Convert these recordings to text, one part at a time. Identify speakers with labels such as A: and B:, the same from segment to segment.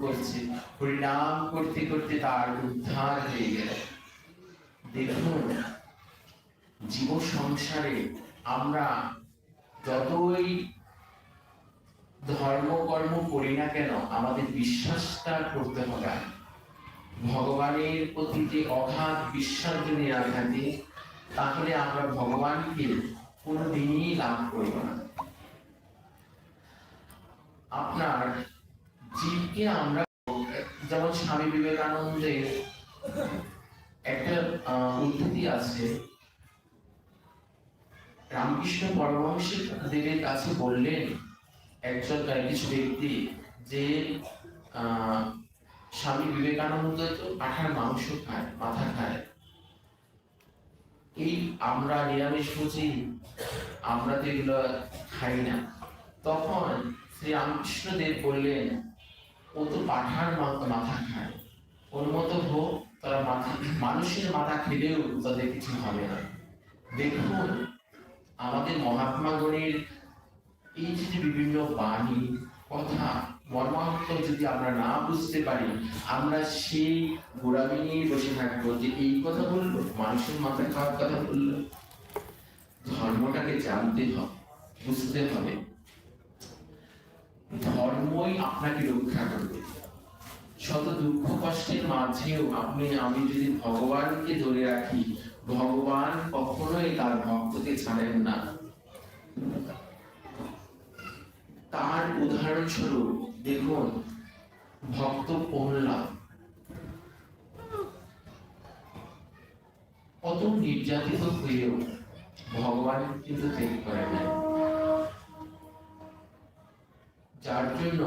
A: করছে। পরিণাম করতে করতে তার উদ্ধার হয়ে গেল। দেখুন জীব সংসারে আমরা যতই ধর্মকর্ম করি না কেন, আমাদের বিশ্বাসটা করতে হবে। ভগবানের প্রতি যে অগাধ বিশ্বাস যদি না থাকে, তাহলে আমরা ভগবানকে কোনোদিনই লাভ করব না। আপনার জীবকে আমরা যেমন স্বামী বিবেকানন্দের একটা উদ্ধৃতি আছে, রামকৃষ্ণ পরমহংস দেবের কাছে বললেন একজন কিছু ব্যক্তি যে স্বামী বিবেকানন্দ তো পাঠার মাংস খায়, মাথা খায়। এই আমরা নিরামিষ ভোজি, আমরা তো এগুলো খাই না। তখন শ্রী রামকৃষ্ণ দেব বললেন ও তো পাঠার মাথা খায়। ওর মতো হোক, তারা মাথা মানুষের মাথা খেলেও তাদের কিছু হবে না। দেখুন, আমাদের মহাত্মাগণের এই যে বিভিন্ন বাণী, কথা মর্মার্থ যদি আমরা না বুঝতে পারি, আমরা সেই গোড়ামি নিয়ে বসে থাকব যে এই কথা বলল, মানুষের মাথা খাওয়ার কথা বলল। ধর্মটাকে জানতে হবে বুঝতে হবে। ধর্মই আপনাকে রক্ষা করবে। শত দুঃখ কষ্টের মাঝেও আপনি, আমি যদি ভগবানকে ধরে রাখি, ভগবান কখনোই তার ভক্তকে ছাড়েন না। তার উদাহরণস্বরূপ দেখুন, ভক্ত প্রহ্লাদ। কত নির্যাতিত হয়েও ভগবান কিন্তু ত্যাগ করে নাই। যার জন্য,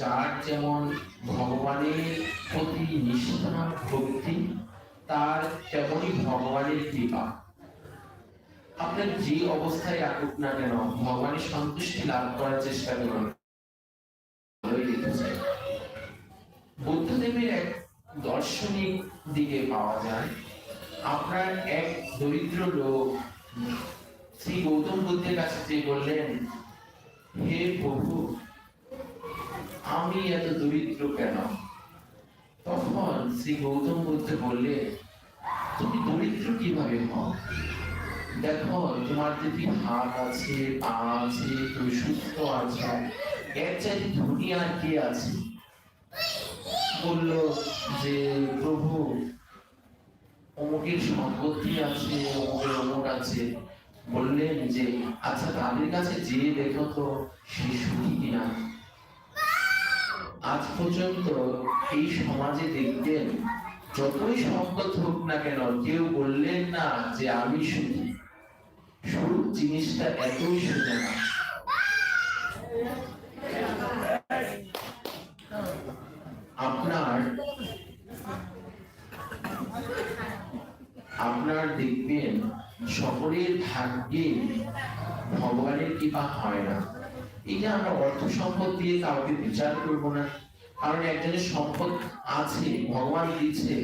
A: যার যেমন ভগবানের প্রতি নিষ্ঠা, ভক্তি, তার তেমনই ভগবানের কৃপা। আপনার যে অবস্থায় রাখুক না কেন, ভগবানের সন্তুষ্টি লাভ করার চেষ্টা করুন। বুদ্ধদেবের এক দর্শনিক দিকে পাওয়া যায়। আপনার এক দরিদ্র লোক শ্রী গৌতম বুদ্ধের কাছে যে বললেন হে প্রভু, আমি এত দরিদ্র কেন? তখন শ্রী গৌতম বুদ্ধ বললে, তুমি দরিদ্র কীভাবে হও? দেখো, তোমার যদি হাত আছে, পা আছে, তুমি সুস্থ আছো, এর চাইতে দুনিয়া কে আছে? বলল যে, প্রভু, অমুকের সম্পত্তি আছে, অমুকের অমুক আছে। বললেন যে আচ্ছা তাদের কাছে যে দেখো তো সে সুখী কিনা? আজ পর্যন্ত এই সমাজে দেখতেন যতই সম্পদ হোক না কেন, কেউ বললেন না যে, আমি সুখী। সুখ জিনিসটা এতই সোজা না। আপনার আপনার দেখবেন সকলের ভাগ্যে ভগবানের কৃপা হয় না। এই যে আমরা অর্থ সম্পদ দিয়ে কাউকে বিচার করব না, কারণ একজনের সম্পদ আছে, ভগবান দিচ্ছে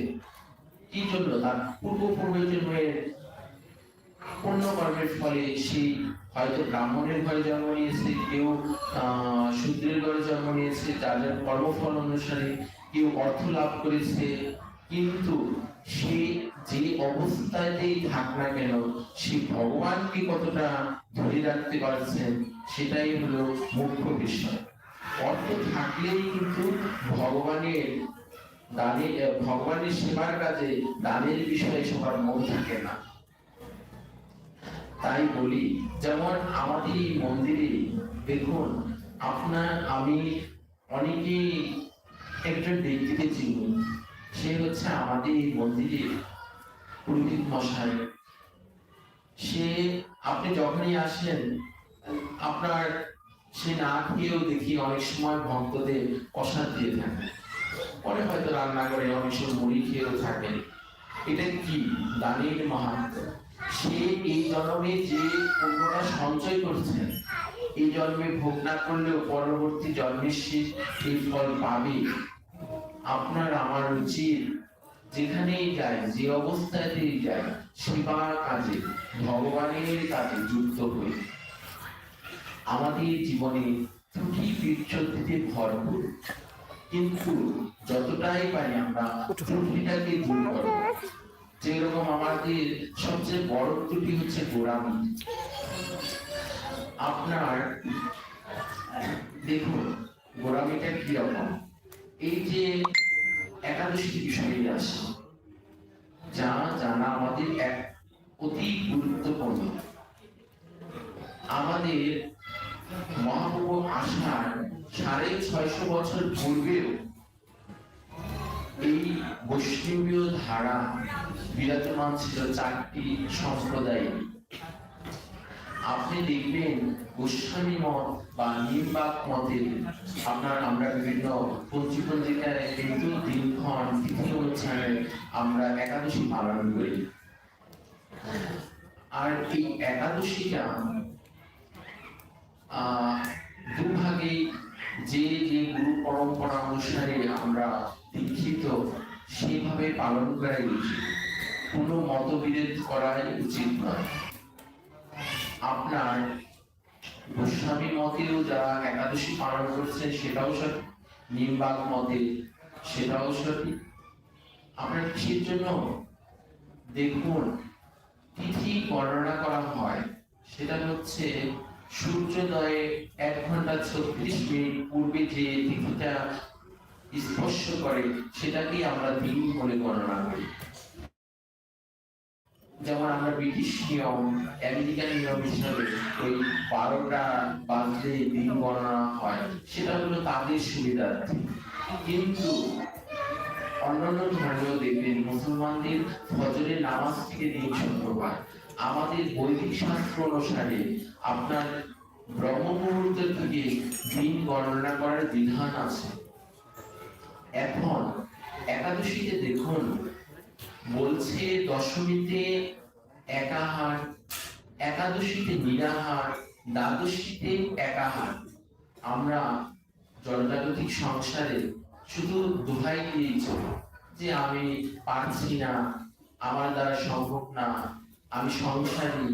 A: কি জন্য? তার পূর্ব পূর্বজন্মের পুণ্য কর্মের ফলে সেই হয়তো ব্রাহ্মণের ঘরে জন্ম নিয়েছে, কেউ শূদ্রের ঘরে জন্ম নিয়েছে যার কর্মফল অনুসারে কেউ অর্থ লাভ করেছে, কিন্তু সে যে অবস্থাতেই থাক না কেন সে ভগবানকে কতটা ধরে রাখতে পারছেন, সেটাই হলো মুখ্য বিষয়। অর্থ থাকলেই কিন্তু ভগবানের দানে ভগবানের সেবার কাজে দানের বিষয়ে সবার মন থাকে না। তাই বলি, যেমন আমাদের এই মন্দিরে দেখুন, আপনার আমি অনেকেই একজন ব্যক্তিকে চিনি, সে হচ্ছে আমাদের এই মন্দিরের পুরোহিত মশাই, সে আপনি যখনই আসেন, আপনার সে না খেয়েও দেখি অনেক সময় ভক্তদের প্রসাদ দিয়ে থাকে পরে হয়তো রান্না করে অনেক সময় মুড়ি খেয়েও থাকেন। এটা কি দানের মাহাত্ম সে এই জন্মে যে পুণ্যটা সঞ্চয় করছেন এই জন্মে ভোগ না করলেও পরবর্তী জন্মে সে এই ফল পাবে। আপনার আমার উচিত যেখানেই যায়, যে অবস্থাতেই যায় সেবা কাজে, ভগবানের কাজে যুক্ত হই। আমাদের জীবনে ত্রুটি বিচ্ছুতিতে ভরপুর। কিন্তু যতটাই পারি আমরা ত্রুটিটাকে দূর করব। যেরকম আমাদের সবচেয়ে বড় ত্রুটি হচ্ছে গোড়ামি। আপনার, দেখুন, গোড়ামিটা কি রকম এই যে একাদশী বিষয়ে আসে। যা জানা আমাদের এক অতি গুরুত্বপূর্ণ। আমাদের মহাপ্রভু আসার সাড়ে ছয়শো বছর পূর্বেও এই বৈষ্ণবীয় ধারা বিরাজমান ছিল চারটি সম্প্রদায় আপনি দেখবেন গোস্বামী মত বা নির্বাক মতে আপনার, আমরা বিভিন্ন পঞ্জিপঞ্জিকায় কিন্তু দিনক্ষণ তিথি অনুষ্ঠানে আমরা একাদশী পালন করি। আর এই একাদশীটা দুভাগে যে যে গুরু পরম্পরা অনুসারে আমরা দীক্ষিত সেইভাবে পালন করাই উচিত। কোনো মতবিরোধ করাই উচিত নয়। আপনার গোস্বামী মতেও যারা একাদশী পালন করছে সেটাও সঠিক। নির্বাক মতে সেটাও সঠিক। আপনার কিসের জন্য দেখুন তিথি গণনা করা হয়, সেটা হচ্ছে সূর্যোদয়ে এক ঘণ্টা ছত্রিশ মিনিট পূর্বে যে তিথিটা স্পর্শ করে, সেটাকেই আমরা দিন বলে গণনা করি। যেমন আমরা ব্রিটিশ নিয়ম, আমেরিকান নিয়ম হিসাবে ওই বারোটা বাজলে দিন গণনা হয়, সেটা হলো তাদের সুবিধার্থে। কিন্তু অন্যান্য ধর্মীয় দেখবেন, মুসলমানদের ফজরের নামাজ থেকে দিন হয় আমাদের বৈদিক শাস্ত্র অনুসারে আপনার ব্রহ্ম থেকে দিন গণনা করার বিধান আছে। এখন একাদশীতে দেখুন বলছে দশমীতে একাহার, একাদশীতে নিরাহার, দ্বাদশীতে একাহার। আমরা জনজাগতিক সংসারে শুধু দোহাই দিয়েছি যে আমি পারছি না, আমার দ্বারা সম্ভব না, আমি সংসারী।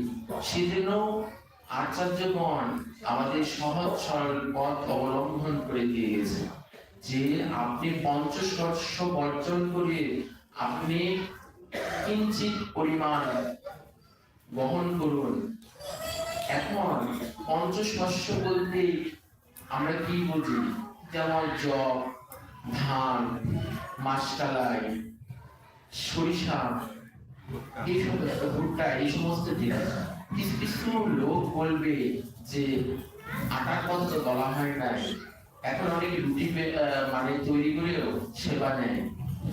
A: সেজন্য আচার্যগণ আমাদের সহজ সরল পথ অবলম্বন করে দিয়ে গেছে যে আপনি পঞ্চশস্য বর্জন করে আপনি কিঞ্চিত পরিমাণ বহন করুন। এখন পঞ্চশস্য বলতে আমরা কি বুঝি? যেমন জব, ধান মাসকালাই সরিষা, এই সমস্ত ভুট্টা, এই সমস্ত জিনিস। কিছু কিছু লোক বলবে যে আটার কথা বলা হয় নাই। এখন অনেক রুটি মানে তৈরি করেও সেবা নেয়।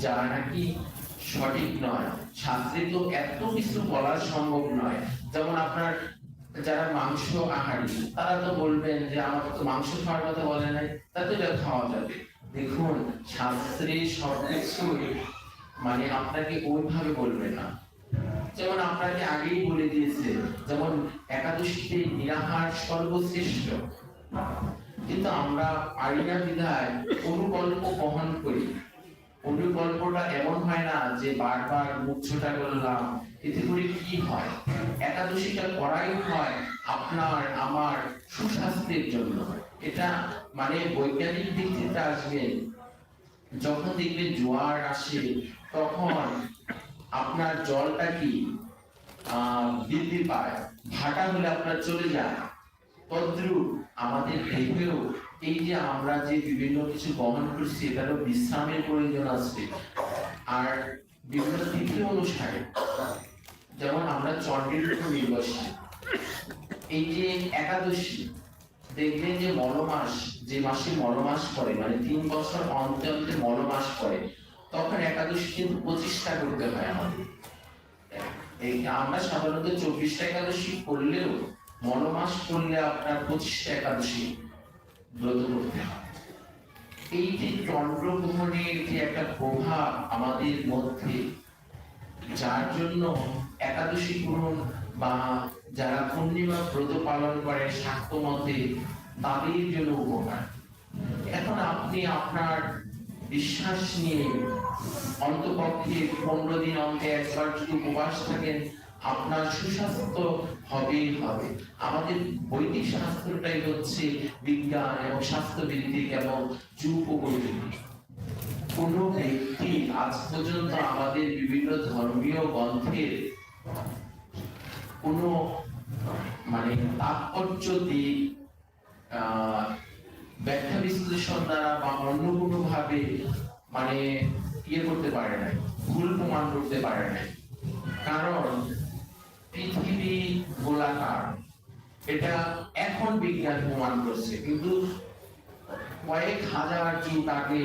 A: যারা নাকি সঠিক নয়। শাস্ত্রে তো এত কিছু বলা সম্ভব নয়। যেমন আপনার যারা মাংস আহারি, তারা তো বলবেন যে, আমার তো মাংস খাওয়ার কথা বলে নাই তাতে এটা খাওয়া যাবে। দেখুন, শাস্ত্রে সবকিছুই মানে আপনাকে ওইভাবে বলবে না। যেমন আপনাকে আগেই বলে দিয়েছে, যেমন একাদশীতে নিরাহার সর্বশ্রেষ্ঠ। কিন্তু আমরা পারি না বিধায় অনুকল্প বহন করি। অনুকল্পটা এমন হয় যে বারবার মুখ করলাম, এতে করে কি হয়? একাদশীটা করাই হয় আপনার, আমার সুস্বাস্থ্যের জন্য। এটা মানে বৈজ্ঞানিক দিক থেকে আসবে। যখন দেখবেন জোয়ার আসে, তখন আপনার জলটা কি বৃদ্ধি পায়, ভাটা হলে আপনার চলে যায়। তদ্রুপ আমাদের দেহেও এই যে আমরা যে বিভিন্ন কিছু বহন করছি এটারও বিশ্রামের প্রয়োজন আছে। আর বিভিন্ন তিথি অনুসারে যেমন আমরা উপর নির্ভরশীল এই যে একাদশী, দেখবেন যে মলমাস, যে মাসে মলমাস পড়ে মানে তিন বছর অন্তে অন্তে মলমাস পড়ে তখন একাদশী কিন্তু পঁচিশটা করতে হয় আমাদের। এই আমরা সাধারণত চব্বিশটা একাদশী করলেও মলমাস করলে আপনার পঁচিশটা একাদশী ব্রত করতে হয়। এই যে চন্দ্রগ্রহণের যে একটা প্রভাব আমাদের মধ্যে, যার জন্য একাদশী গ্রহণ বা যারা পূর্ণিমা ব্রত পালন করে শাক্ত মতে, তাদের জন্য উপকার। এখন আপনি আপনার বিশ্বাস নিয়ে অন্তপক্ষে পনেরো দিন অন্তে একবার যদি উপবাস থাকেন আপনার সুস্বাস্থ্য হবেই হবে। আমাদের বৈদিক শাস্ত্রটাই হচ্ছে বিজ্ঞান এবং স্বাস্থ্যবিদ্যিক এবং যুগ উপযোগী কোনো ব্যক্তি আজ পর্যন্ত আমাদের বিভিন্ন ধর্মীয় গ্রন্থের কোনো মানে তাৎপর্য আহ, ব্যাখ্যা বিশ্লেষণ দ্বারা বা অন্য কোনো ভাবে মানে ইয়ে করতে পারে নাই ভুল প্রমাণ করতে পারে নাই। কারণ পৃথিবী গোলাকার এটা এখন বিজ্ঞান প্রমাণ করছে। কিন্তু কয়েক হাজার যুগ আগে